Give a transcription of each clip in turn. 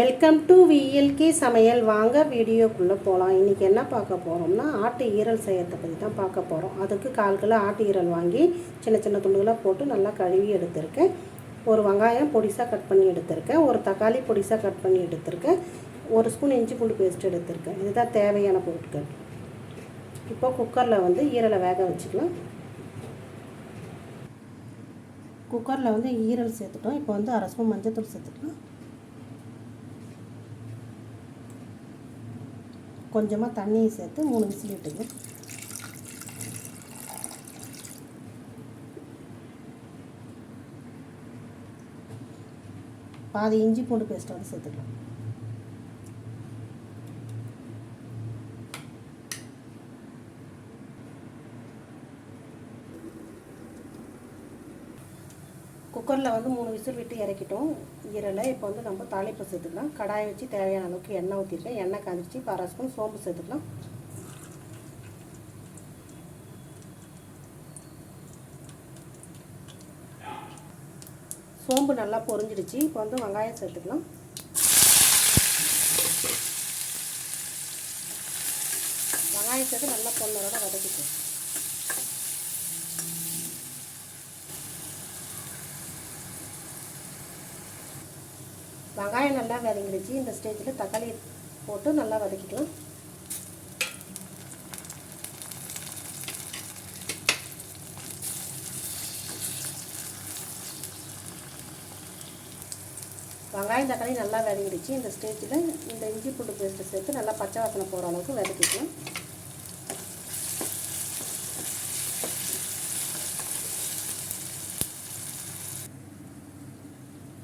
Welcome to VLK சமையல். வாங்க வீடியோக்குள்ளே போகலாம் இன்றைக்கி என்ன பார்க்க போகிறோம்னா ஆட்டு ஈரல் செய்கிறத பற்றி தான் பார்க்க போகிறோம் அதுக்கு கால் கிலோ ஆட்டு ஈரல் வாங்கி சின்ன சின்ன துண்டுகளாக போட்டு நல்லா கழுவி எடுத்திருக்கேன். ஒரு வெங்காயம் பொடிசாக கட் பண்ணி எடுத்திருக்கேன். ஒரு தக்காளி பொடிசாக கட் பண்ணி எடுத்திருக்கேன். ஒரு ஸ்பூன் இஞ்சி பூண்டு பேஸ்ட் எடுத்திருக்கேன். இதுதான் தேவையான பொருட்கள். இப்போ குக்கரில் வந்து ஈரலை வேக வச்சுக்கலாம். குக்கரில் வந்து ஈரல் சேர்த்துட்டோம். இப்போ வந்து அரை ஸ்பூன் மஞ்சத்தூள் சேர்த்துக்கலாம். கொஞ்சமாக தண்ணியை சேர்த்து மூணு விசில் விட்டுங்க. பாதி இஞ்சி பூண்டு பேஸ்ட் வந்து சேர்த்துக்கலாம். குக்கரில் வந்து மூணு விசில் விட்டு இறக்கிட்டோம். ஈரலை இப்போ வந்து நம்ம தாளிப்பு சேர்த்துக்கலாம். கடாயை வச்சு தேவையான அளவுக்கு எண்ணெய் ஊற்றிருக்கேன் எண்ணெய் காய்ச்சி இப்போ அரை ஸ்பூன் சோம்பு சேர்த்துக்கலாம். சோம்பு நல்லா பொரிஞ்சிடுச்சு. இப்போ வந்து வெங்காயம் சேர்த்துக்கலாம். வெங்காயம் சேர்த்து நல்லா பொண்ணரோட வதக்கிக்கலாம். வெங்காயம் நல்லா வதங்கிடுச்சு. இந்த ஸ்டேஜில் தக்காளி போட்டு நல்லா வதக்கிக்கலாம். வெங்காயம் தக்காளி நல்லா வதங்கிடுச்சு. இந்த ஸ்டேஜில் இந்த இஞ்சி பூண்டு பேஸ்ட்டை சேர்த்து நல்லா பச்சை வாசனை போகிற அளவுக்கு வதக்கிக்கலாம்.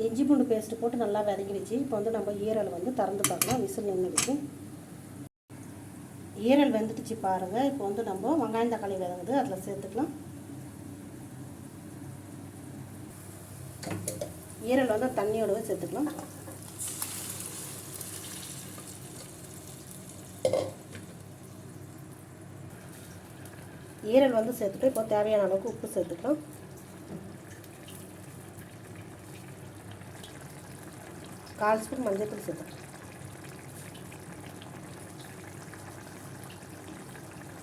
இஞ்சி பூண்டு பேஸ்ட்டு போட்டு நல்லா வதங்கிடுச்சு இப்போ வந்து நம்ம ஈரல் வந்து திறந்து பார்க்கலாம். விசில் நின்றுடுச்சு ஈரல் வெந்துடுச்சு பாருங்கள் இப்போ வந்து நம்ம வெங்காயம் தக்காளி வதங்குது அதில் சேர்த்துக்கலாம். ஈரல் வந்து தண்ணியோடவே சேர்த்துக்கலாம். ஈரல் வந்து சேர்த்துட்டு இப்போ தேவையான அளவுக்கு உப்பு சேர்த்துக்கலாம். கால் ஸ்பூன் மஞ்சள் சேர்த்துக்கலாம்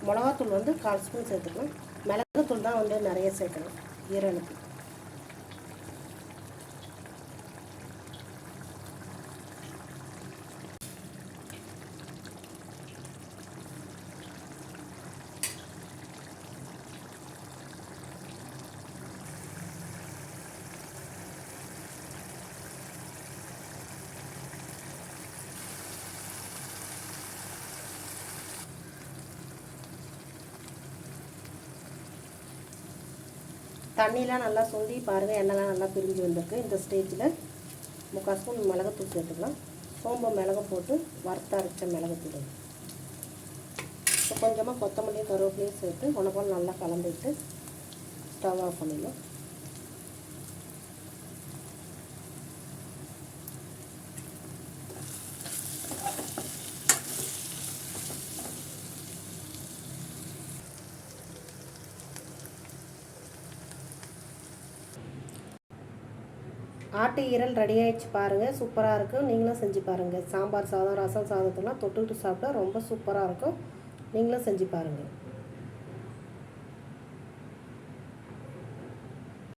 மிளகாத்தூள் வந்து கால் ஸ்பூன் சேர்த்துக்கலாம் மிளகுத்தூள் தான் வந்து நிறைய சேர்க்கணும் ஈரலுக்கு தண்ணியெலாம் நல்லா சுண்டி பாருங்கள் எண்ணெய்லாம் நல்லா பிரிஞ்சு வந்திருக்கு. இந்த ஸ்டேஜில் முக்கால் ஸ்பூன் மிளகுத்தூள் சேர்த்துக்கலாம். சோம்பு மிளகு போட்டு வறுத்த அரைச்ச மிளகுத்தூள். இப்போ கொஞ்சமாக கொத்தமல்லியும் கருவேப்பிலையும் சேர்த்து உணவு நல்லா கலந்துட்டு ஸ்டவ் ஆஃப் பண்ணிடலாம். ஆட்டு ஈரல் ரெடி ஆகிடுச்சு பாருங்கள் சூப்பராக இருக்கும் நீங்களும் செஞ்சு பாருங்கள் சாம்பார் சாதம் ரசம் சாதத்தெல்லாம் தொட்டுக்கிட்டு சாப்பிட்டா ரொம்ப சூப்பராக இருக்கும். நீங்களும் செஞ்சு பாருங்கள்